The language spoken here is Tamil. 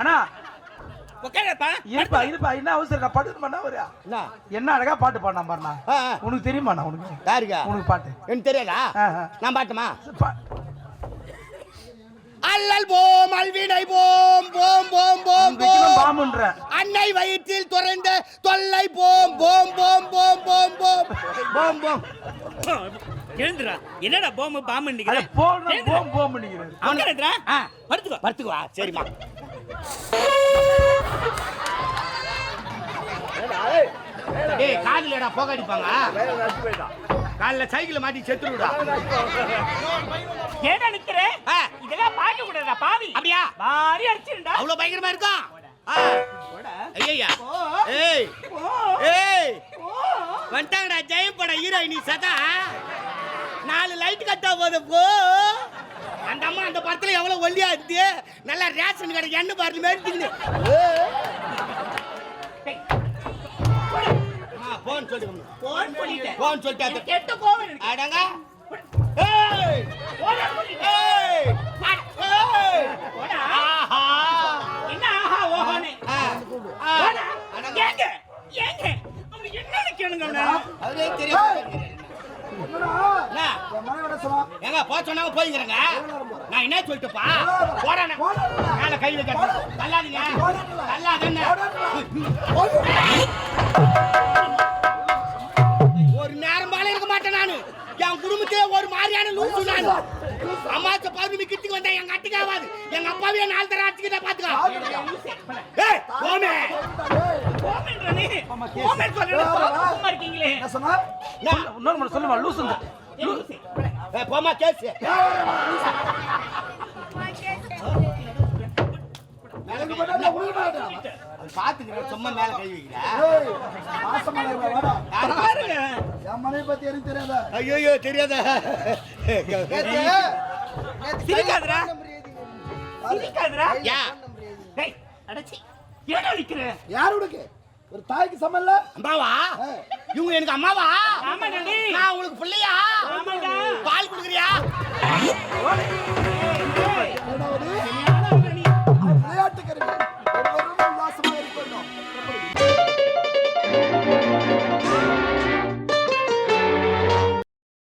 அண்ணா இருப்பா இருப்பா. என்ன அவசரம் நான் பாட்டு பண்ணா வரியா என்ன? அழகா பாட்டு பாடினா பாருண்ணா. உனக்கு தெரியுமாண்ணா உனக்கு? யாருக்கா உனக்கு பாட்டு. எனக்கு தெரியாதா. நான் பாட்டுமா? அல்லல் போம் அல்வினை போம் போம் போம் போம் போம். அன்னை வயிற்றில் துறைந்த தொல்லை போம் போம் போம் போம் போம் போம். போம் போம். எழுந்துடா என்னடா பாம்பு பாம்பு அட நிக்கிற போன போம் போம் பண்ணிக்கிறேன் அவனுக்கு ஆ. படுத்துக்கோ. படுத்துக்குவா சரிம்மா. டேய் காதுலடா புகை அடிப்பாங்க? காலைல சைக்கிள் மாட்டி செத்துருடா. ஏடா நிக்கிற? ஆ. இதெல்லாம் பார்க்க கூடாதா பாவி. அப்படியா? மாறி அடிச்சிருந்தா அவ்வளவு பயங்கரமா இருக்கும் ஏய். ஏய். வந்துட்டாங்கடா ஜெயம் பட ஹீரோயினி சதா. நாலு லைட் கட்டா போது போ. அந்த அம்மா அந்த படத்துல எவ்வளவு ஒல்லியா இருந்து நல்லா ரேஷன் கடை எண்ணெய் பாரு மாதிரி தின்னு. போன் சொல்லி போன் பண்ணிட்டேன். போன் சொல்லிட்டாங்க கெட்ட கோவம் இருக்கு. அடங்க ஏய். ஏய். ஏய். ஆஹா. என்ன ஆஹா. அடங்க. ஏங்க ஏங்க. அவனுக்கு என்னன்னு கேளுங்க. அவரே தெரியும் என்ன? போ சொன்னாங்க போய்க்கிறேங்க நான் என்ன சொல்லிட்டுப்பா போறேன் மேல கை வைக்க தள்ளாதீங்க தள்ளாதன்னு ஒரு நேரம் மேல இருக்க மாட்டேன் நானு என் குடும்பத்திலே ஒரு மாதிரியான லூசு நான் அம்மாச்ச பௌர்ணமி கிட்டுக்கு வந்தா எங்க அட்டுக்கு ஆகாது எங்க அப்பாவே நாலு தர அட்டுக்கிட்ட பாத்துக்கோ ஏய் போமே கோவம்ன்ற நீ. இன்னொரு முறை சொல்லுமா லூசுங்க லூசு. போமா கேஸ் பாத்துக்கிறேன் சும்மா மேல கை வைக்கிறேன் பாருங்க. ஐயோ தெரியாத? சிரிக்காதடா. சிரிக்காதடா. யா. டேய், அடச்சி. ஏன்டா நிக்கிற? யாருடைய ஒரு தாய்க்கு சமல்ல அம்மாவா? இவங்க எனக்கு அம்மாவா? ஆமாடா நீ. நான் உங்களுக்கு பிள்ளையா? ¿vale?